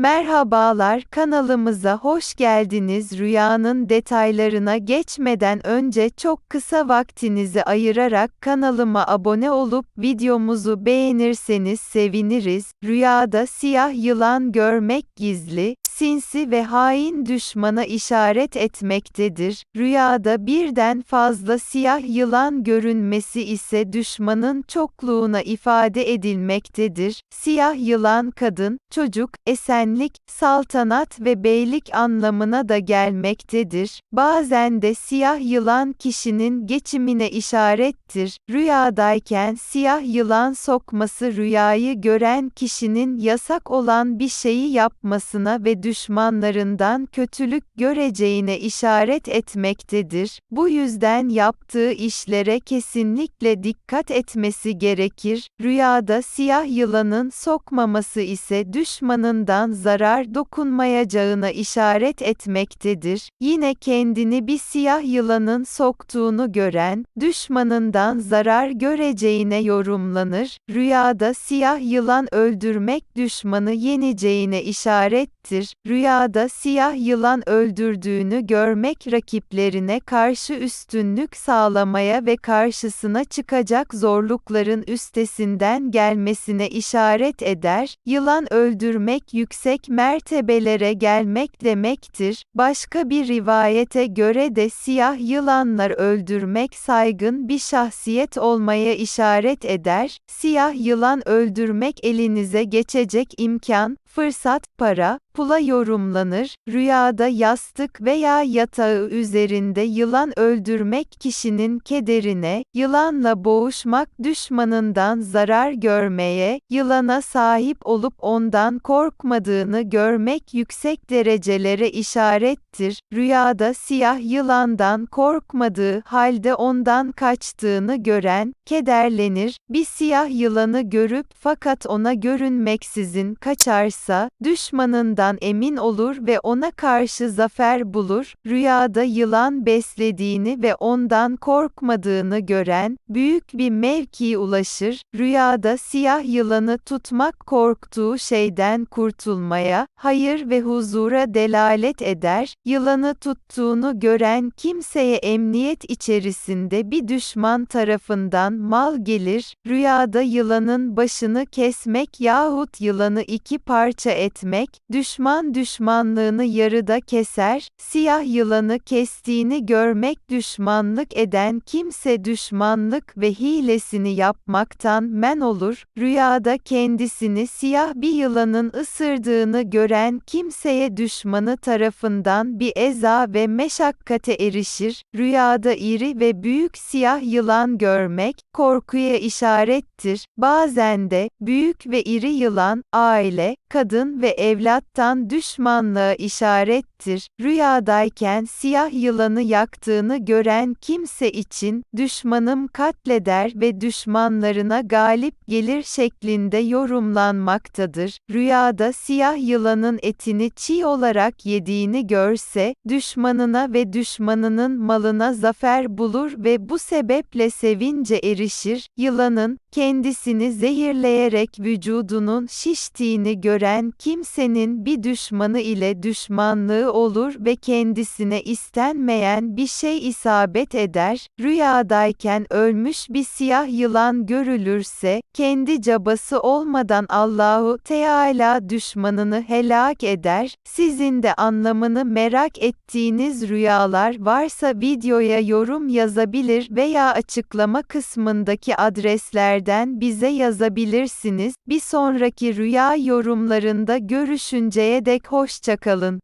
Merhabalar kanalımıza hoş geldiniz. Rüyanın detaylarına geçmeden önce çok kısa vaktinizi ayırarak kanalıma abone olup videomuzu beğenirseniz seviniriz. Rüyada siyah yılan görmek gizli, sinsi ve hain düşmana işaret etmektedir. Rüyada birden fazla siyah yılan görünmesi ise düşmanın çokluğuna ifade edilmektedir. Siyah yılan kadın, çocuk, esenlik, saltanat ve beylik anlamına da gelmektedir. Bazen de siyah yılan kişinin geçimine işarettir. Rüyadayken siyah yılan sokması rüyayı gören kişinin yasak olan bir şeyi yapmasına ve düşmanlarından kötülük göreceğine işaret etmektedir. Bu yüzden yaptığı işlere kesinlikle dikkat etmesi gerekir. Rüyada siyah yılanın sokmaması ise düşmanından zarar dokunmayacağına işaret etmektedir. Yine kendini bir siyah yılanın soktuğunu gören, düşmanından zarar göreceğine yorumlanır. Rüyada siyah yılan öldürmek düşmanı yeneceğine işarettir. Rüyada siyah yılan öldürdüğünü görmek rakiplerine karşı üstünlük sağlamaya ve karşısına çıkacak zorlukların üstesinden gelmesine işaret eder. Yılan öldürmek yüksek mertebelere gelmek demektir. Başka bir rivayete göre de siyah yılanlar öldürmek saygın bir şahsiyet olmaya işaret eder. Siyah yılan öldürmek elinize geçecek imkan, fırsat, para, pula yorumlanır. Rüyada yastık veya yatağı üzerinde yılan öldürmek kişinin kederine, yılanla boğuşmak düşmanından zarar görmeye, yılana sahip olup ondan korkmadığını görmek yüksek derecelere işarettir. Rüyada siyah yılandan korkmadığı halde ondan kaçtığını gören, kederlenir. Bir siyah yılanı görüp fakat ona görünmeksizin kaçarsa, düşmanından emin olur ve ona karşı zafer bulur. Rüyada yılan beslediğini ve ondan korkmadığını gören, büyük bir mevkiye ulaşır. Rüyada siyah yılanı tutmak korktuğu şeyden kurtulmaya, hayır ve huzura delalet eder. Yılanı tuttuğunu gören kimseye emniyet içerisinde bir düşman tarafından mal gelir. Rüyada yılanın başını kesmek yahut yılanı iki parça etmek, düşman düşmanlığını yarıda keser. Siyah yılanı kestiğini görmek düşmanlık eden kimse düşmanlık ve hilesini yapmaktan men olur. Rüyada kendisini siyah bir yılanın ısırdığını gören kimseye düşmanı tarafından bir eza ve meşakkate erişir. Rüyada iri ve büyük siyah yılan görmek, korkuya işarettir. Bazen de, büyük ve iri yılan, aile, kadın ve evlattan düşmanlığa işarettir. Rüyadayken siyah yılanı yaktığını gören kimse için, düşmanım katleder ve düşmanlarına galip gelir şeklinde yorumlanmaktadır. Rüyada siyah yılanın etini çiğ olarak yediğini görse, düşmanına ve düşmanının malına zafer bulur ve bu sebeple sevince erişir. Yılanın, kendisini zehirleyerek vücudunun şiştiğini gören kimsenin bir düşmanı ile düşmanlığı olur ve kendisine istenmeyen bir şey isabet eder. Rüyadayken ölmüş bir siyah yılan görülürse, kendi cabası olmadan Allahu Teala düşmanını helak eder. Sizin de anlamını merak ettiğiniz rüyalar varsa videoya yorum yazabilir veya açıklama kısmındaki adreslerden bize yazabilirsiniz. Bir sonraki rüya yorumlarında görüşünceye dek hoşçakalın.